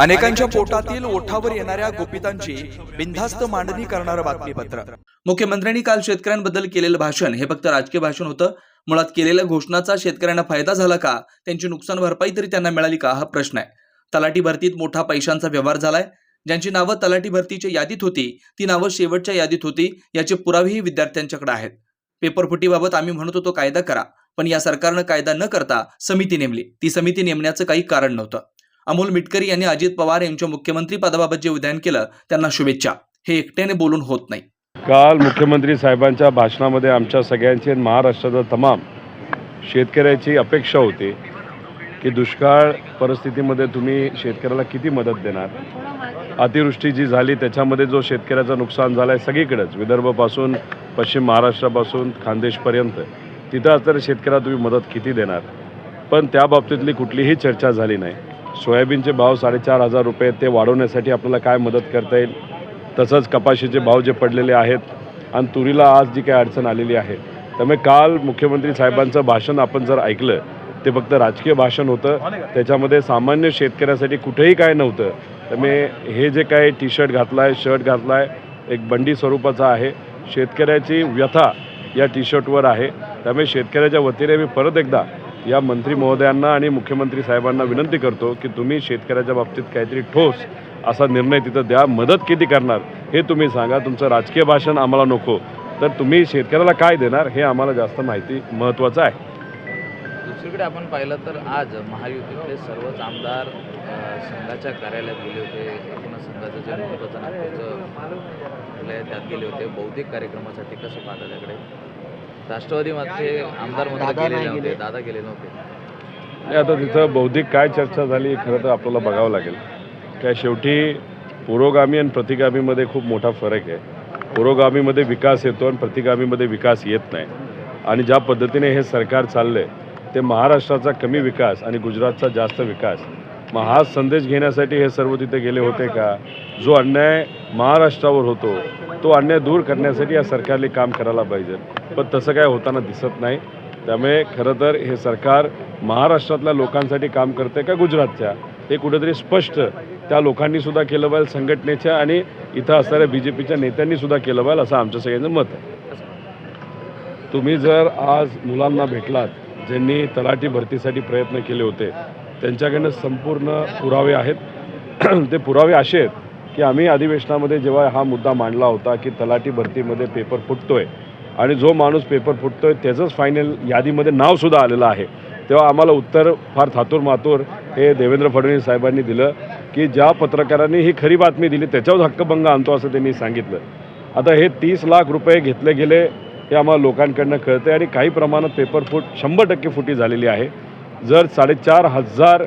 अनेकांच्या पोटातील ओठावर येणाऱ्या गोपितांची बिनधास्त मांडणी करणारं बातमीपत्र. मुख्यमंत्र्यांनी काल शेतकऱ्यांबद्दल केलेलं भाषण हे फक्त राजकीय भाषण होतं. मुळात केलेल्या घोषणाचा शेतकऱ्यांना फायदा झाला का? त्यांची नुकसान भरपाई तरी त्यांना मिळाली का? हा प्रश्न आहे. तलाठी भरतीत मोठा पैशांचा व्यवहार झालाय. ज्यांची नावं तलाठी भरतीच्या यादीत होती ती नावं शेवटच्या यादीत होती याचे पुरावेही विद्यार्थ्यांच्याकडे आहेत. पेपरफुटीबाबत आम्ही म्हणत होतो कायदा करा. पण या सरकारनं कायदा न करता समिती नेमली. ती समिती नेमण्याचं काही कारण नव्हतं. अमोल मिटकरी यांनी अजित पवार यांच्या मुख्यमंत्री पदाबाबत जे विधान केलं त्यांना शुभेच्छा. हे एकट्याने बोलून होत नाही. काल मुख्यमंत्री साहेबांच्या भाषणामध्ये आमच्या सगळ्यांची महाराष्ट्राचा तमाम शेतकऱ्याची अपेक्षा होती की दुष्काळ परिस्थितीमध्ये तुम्ही शेतकऱ्याला किती मदत देणार? अतिवृष्टी जी झाली त्याच्यामध्ये जो शेतकऱ्याचं नुकसान झालं आहे सगळीकडेच विदर्भापासून पश्चिम महाराष्ट्रापासून खानदेशपर्यंत तिथं तर शेतकऱ्याला तुम्ही मदत किती देणार? पण त्या बाबतीतली कुठलीही चर्चा झाली नाही. सोयाबीनचे भाव साडेचार हजार रुपये ते वाढवण्यासाठी आपल्याला काय मदत करता येईल? तसंच कपाशीचे भाव जे पडलेले आहेत आणि तुरीला आज जी काही अडचण आलेली आहे. त्यामुळे काल मुख्यमंत्री साहेबांचं भाषण आपण जर ऐकलं ते फक्त राजकीय भाषण होतं. त्याच्यामध्ये सामान्य शेतकऱ्यासाठी कुठेही काय नव्हतं. त्यामुळे हे जे काय टी शर्ट घातला आहे शर्ट घातला आहे एक बंडी स्वरूपाचा आहे. शेतकऱ्याची व्यथा या टी शर्टवर आहे. त्यामुळे शेतकऱ्याच्या वतीने मी परत एकदा या मंत्री महोदयांना आणि मुख्यमंत्री साहेबांना विनंती करतो की तुम्ही शेतकऱ्याच्या बाबतीत काहीतरी ठोस असा निर्णय तिथं द्या. मदत किती करणार हे तुम्ही सांगा. तुमचं राजकीय भाषण आम्हाला नको. तर तुम्ही शेतकऱ्याला काय देणार हे आम्हाला जास्त माहिती महत्त्वाचं आहे. दुसरीकडे आपण पाहिलं तर आज महायुतीतले सर्वच आमदार संघाच्या कार्यालयात गेले होते. एकूणच संघाचं जे महत्त्वाचं नागपूरचं त्यात गेले होते. बौद्धिक कार्यक्रमासाठी कसं पाहता त्याकडे? राष्ट्रवादीमध्ये आमदार मात्र गेले. नव्हते दादा गेले नव्हते. आता तिथं बौद्धिक काय चर्चा झाली खरं तर आपल्याला बघावं लागेल. काय शेवटी पुरोगामी आणि प्रतिगामीमध्ये खूप मोठा फरक आहे. पुरोगामीमध्ये विकास येतो आणि प्रतिगामीमध्ये विकास येत नाही. आणि ज्या पद्धतीने हे सरकार चाललं आहे ते महाराष्ट्राचा कमी विकास आणि गुजरातचा जास्त विकास मग हा संदेश घेण्यासाठी हे सर्व तिथे गेले होते का? जो अन्याय महाराष्ट्रावर होतो तो अन्याय दूर करण्यासाठी या सरकारने काम करायला पाहिजे. पण तसं काय होताना दिसत नाही. त्यामुळे खरं तर हे सरकार महाराष्ट्रातल्या लोकांसाठी काम करते का गुजरातच्या? हे कुठेतरी स्पष्ट त्या लोकांनी सुद्धा केलं पाहिजे संघटनेच्या आणि इथं असणाऱ्या बी जे पीच्या नेत्यांनी सुद्धा केलं पाहिजे असं आमच्या सगळ्यांचं मत आहे. तुम्ही जर आज मुलांना भेटलात ज्यांनी तलाठी भरतीसाठी प्रयत्न केले होते त्यांच्याकडनं संपूर्ण पुरावे आहेत. ते पुरावे असे आहेत की आम्ही अधिवेशनामध्ये जेव्हा हा मुद्दा मांडला होता की तलाठी भरतीमध्ये पेपर फुटतोय आणि जो माणूस पेपर फुटतोय त्याचंच फायनल यादीमध्ये नावसुद्धा आलेलं आहे. तेव्हा आम्हाला उत्तर फार थातूर मातूर हे देवेंद्र फडणवीस साहेबांनी दिलं की ज्या पत्रकारांनी ही खरी बातमी दिली त्याच्यावर हक्कभंग आणतो असं त्यांनी सांगितलं. आता हे तीस लाख रुपये घेतले गेले हे आम्हाला लोकांकडनं कळतं आणि काही प्रमाणात पेपर फूट शंभर टक्के फुटी झालेली आहे. जर साडेचार हजार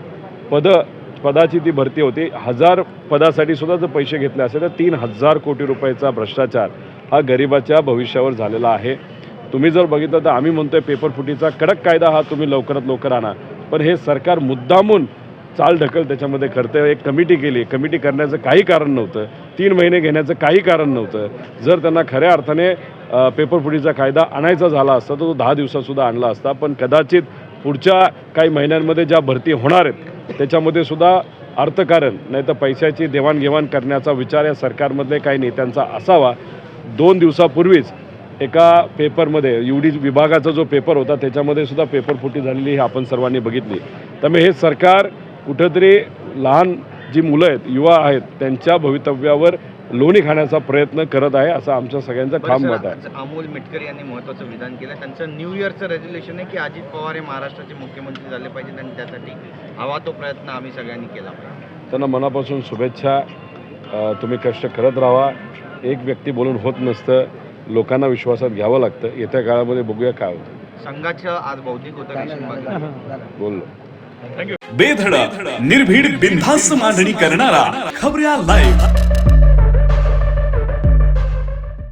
पदं पदाची ती भरती होती हजार पदासाठी सुद्धा जर पैसे घेतले असेल तर तीन हजार कोटी रुपयाचा भ्रष्टाचार हा गरिबाच्या भविष्यावर झालेला आहे. तुम्ही जर बघितलं तर आम्ही म्हणतोय पेपर फुटीचा कडक कायदा हा तुम्ही लवकरात लवकर आणा. पण हे सरकार मुद्दामून चाल ढकल त्याच्यामध्ये करते एक कमिटी केली. कमिटी करण्याचं काही कारण नव्हतं. तीन महिने घेण्याचं काही कारण नव्हतं. जर त्यांना खऱ्या अर्थाने पेपर पेपरफुटीचा कायदा आणायचा झाला असता तर तो दहा दिवसातसुद्धा आणला असता. पण कदाचित पुढच्या काही महिन्यांमध्ये ज्या भरती होणार आहेत त्याच्यामध्ये सुद्धा अर्थकारण नाही तर पैशाची देवाणघेवाण करण्याचा विचार या सरकारमधले काही नेत्यांचा असावा. दोन दिवसापूर्वीच एका पेपरमध्ये यू डी विभागाचा जो पेपर होता त्याच्यामध्ये सुद्धा पेपर फुटी झालेली ही आपण सर्वांनी बघितली. त्यामुळे हे सरकार कुठंतरी लहान जी मुलं आहेत युवा आहेत त्यांच्या भवितव्यावर लोणी खाण्याचा प्रयत्न करत आहे असं आमच्या सगळ्यांचं ठाम मत आहे. अमोल मिटकर यांनी महत्त्वाचं विधान केलं. त्यांचं न्यू इयरचं रेझोल्युशन आहे की अजित पवार हे महाराष्ट्राचे मुख्यमंत्री झाले पाहिजेत आणि त्यासाठी हवा तो प्रयत्न आम्ही सगळ्यांनी केला पाहिजे. त्यांना मनापासून शुभेच्छा. तुम्ही कष्ट करत राहा. एक व्यक्ती बोलून होत नसतं. लोकांना विश्वासात घ्यावं लागतं. येत्या काळामध्ये बघूया काय होतं. संघाचं आज बौद्धिक होतं. बोललो. बेधडक निर्भीड बिनधास्त मांडणी करणारा खबऱ्या लाईव्ह